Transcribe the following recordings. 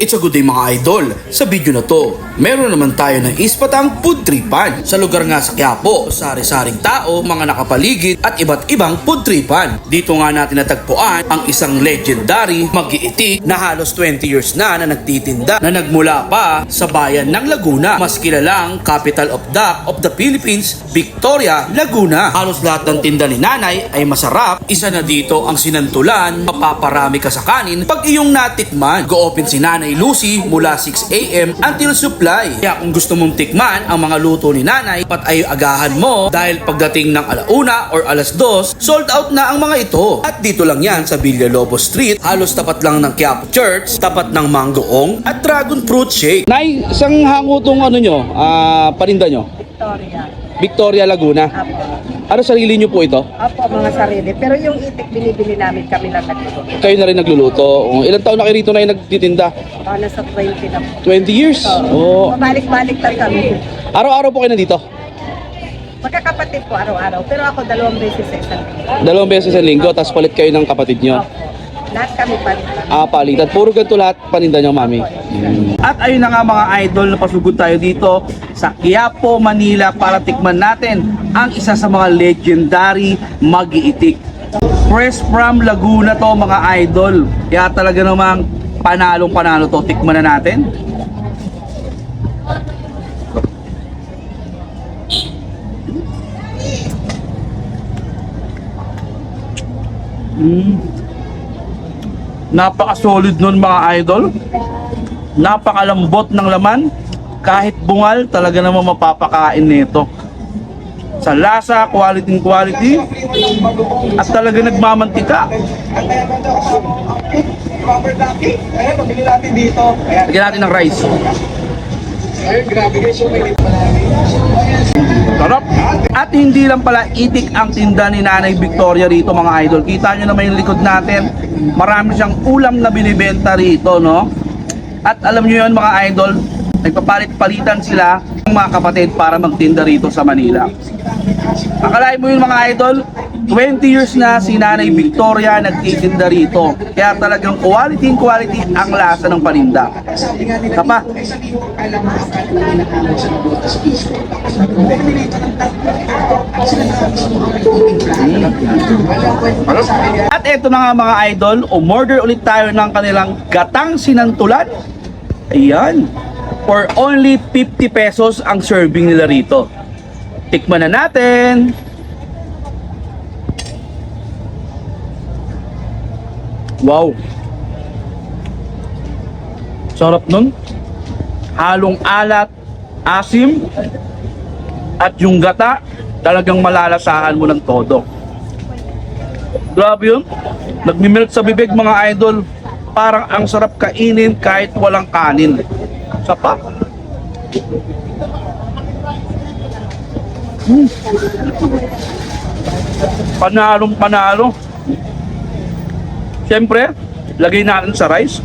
It's a good day mga idol. Sa video na to, meron naman tayo ng ispatang food tripan. Sa lugar nga sa Quiapo, sari-saring tao, mga nakapaligid at iba't ibang food tripan. Dito nga natin natagpuan ang isang legendary magiitik na halos 20 years na na nagtitinda na nagmula pa sa bayan ng Laguna. Mas kilalang capital of duck of the Philippines, Victoria, Laguna. Halos lahat ng tinda ni nanay ay masarap. Isa na dito ang sinantulan, mapaparami ka sa kanin pag iyong natikman. Go-open si nanay Lucy mula 6am until supply. Kaya kung gusto mong tikman ang mga luto ni nanay, pat ay agahan mo dahil pagdating ng alauna or alas dos, sold out na ang mga ito. At dito lang yan sa Villalobos Street, halos tapat lang ng Quiapo Church, tapat ng Mangoong at Dragon Fruit Shake. Nay, isang hango tong ano nyo, ah, paninda nyo? Victoria. Victoria Laguna. Apo. Ano sarili nyo po ito? Apo, mga sarili. Pero yung itik, binibili namin kami lang nagluto. Kayo na rin nagluluto. Oh, Ilang taon na kayo rito na yung nagtitinda? Baka nasa 20 na po. 20 years? Oo. Pabalik-balik lang kami. Araw-araw po kayo nandito? Magkakapatid po araw-araw. Pero ako dalawang beses sa isang linggo. Dalawang beses sa linggo, tapos palit kayo ng kapatid nyo. Opo. Lahat kami palitan. Ah, palitan. Puro ganito lahat paninda nyo, mami. At ayun na nga mga idol, napasugod tayo dito sa Quiapo, Manila para tikman natin ang isa sa mga legendary magiitik. Fresh from Laguna to mga idol. Kaya talaga namang panalong panalo to. Tikman na natin. Mm. Napaka-solid nun mga idol. Napakalambot ng laman. Kahit bungal, talaga naman mapapakain nito. Sa lasa, quality quality. At talaga nagmamantika. Lagyan natin ng rice. Ayun, grabe guys. Yung may. At hindi lang pala itik ang tinda ni Nanay Victoria rito mga idol. Kita nyo naman yung likod natin. Marami siyang ulam na binibenta rito, no? At alam nyo yun mga idol, nagpapalit-palitan sila ng mga kapatid para magtinda rito sa Manila. Akalain mo yun mga idol, 20 years na si Nanay Victoria nagtitinda rito. Kaya talagang quality quality ang lasa ng paninda. Kapa, At eto na nga mga idol, umorder ulit tayo ng kanilang gatang sinantulan. Ayan. For only 50 pesos ang serving nila rito. Tikman na natin. Wow. Sarap nun. Halong alat, asim, at yung gata, talagang malalasahan mo ng todo. Grabe yun. Nagmimilk sa bibig mga idol. Parang ang sarap kainin kahit walang kanin. Sapa. Mm. Panalong panalo. Siyempre, lagay natin sa rice.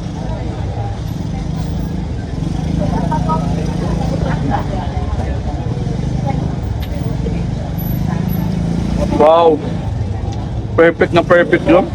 Wow. Perfect na perfect yun.